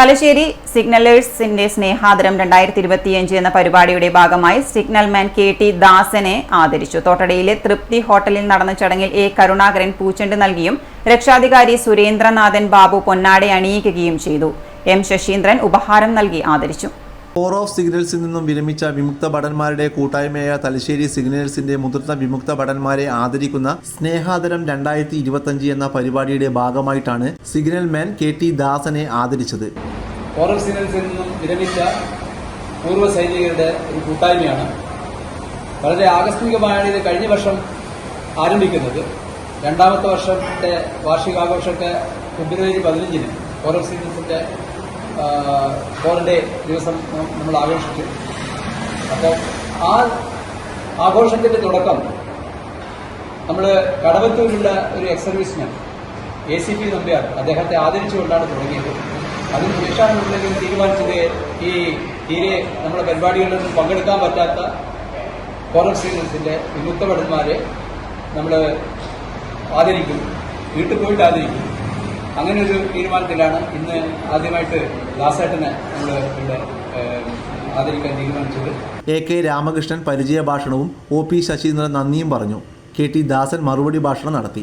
തലശ്ശേരി സിഗ്നലേഴ്സിന്റെ സ്നേഹാദരം രണ്ടായിരത്തി ഇരുപത്തിയഞ്ച് എന്ന പരിപാടിയുടെ ഭാഗമായി സിഗ്നൽമാൻ കെ ടി ദാസനെ ആദരിച്ചു. തോട്ടടയിലെ തൃപ്തി ഹോട്ടലിൽ നടന്ന ചടങ്ങിൽ എ. കരുണാകരൻ പൂച്ചെണ്ട് നൽകിയും രക്ഷാധികാരി സുരേന്ദ്രനാഥൻ ബാബു പൊന്നാടെ അണിയിക്കുകയും ചെയ്തു. എം. ശശീന്ദ്രൻ ഉപഹാരം നൽകി ആദരിച്ചു. കോർ ഓഫ് സിഗ്നൽസിൽ നിന്നും വിരമിച്ച വിമുക്ത ഭടന്മാരുടെ കൂട്ടായ്മയായ തലശ്ശേരി സിഗ്നൽസിന്റെ മുതിർന്ന വിമുക്ത ഭടന്മാരെ ആദരിക്കുന്ന സ്നേഹാദരം രണ്ടായിരത്തി ഇരുപത്തഞ്ച് എന്ന പരിപാടിയുടെ ഭാഗമായിട്ടാണ് സിഗ്നൽ മാൻ കെ ടി ദാസനെ ആദരിച്ചത്. ഫോറൻ സിഗ്നൽസിൽ നിന്നും വിരമിച്ച പൂർവ സൈനികരുടെ ഒരു കൂട്ടായ്മയാണ്. വളരെ ആകസ്മികമായാണ് ഇത് കഴിഞ്ഞ വർഷം ആരംഭിക്കുന്നത്. രണ്ടാമത്തെ വർഷത്തെ വാർഷികാഘോഷമൊക്കെ ഫെബ്രുവരി പതിനഞ്ചിന് ഫോറൻ സിഗ്നൽസിന്റെ ഫോറൻ ഡേ ദിവസം നമ്മൾ ആഘോഷിച്ചു അപ്പോൾ ആ ആഘോഷത്തിന്റെ തുടക്കം നമ്മൾ കടവത്തൂരിലുള്ള ഒരു ex A C P Nambiar അദ്ദേഹത്തെ ആദരിച്ചുകൊണ്ടാണ് തുടങ്ങിയത്. അതിന് ശേഷമാണ് നമ്മളെങ്കിലും തീരുമാനിച്ചത് ഈ തീരെ നമ്മുടെ പരിപാടികളിലൊന്നും പങ്കെടുക്കാൻ പറ്റാത്ത ഫോറൻ സീനിയേഴ്സിന്റെ വിമുക്ത ഭടന്മാരെ നമ്മൾ ആദരിക്കും വീട്ടിൽ പോയിട്ട് ആദരിക്കും. അങ്ങനെ ഒരു തീരുമാനത്തിലാണ് ഇന്ന് ആദ്യമായിട്ട് ദാസേട്ടനെ നമ്മൾ ഇവിടെ ആദരിക്കാൻ തീരുമാനിച്ചത്. എ കെ രാമകൃഷ്ണൻ പരിചയ ഭാഷണവും ഒ പി ശശീന്ദ്രൻ നന്ദിയും പറഞ്ഞു. കെ ടി ദാസൻ മറുപടി ഭാഷണം നടത്തി.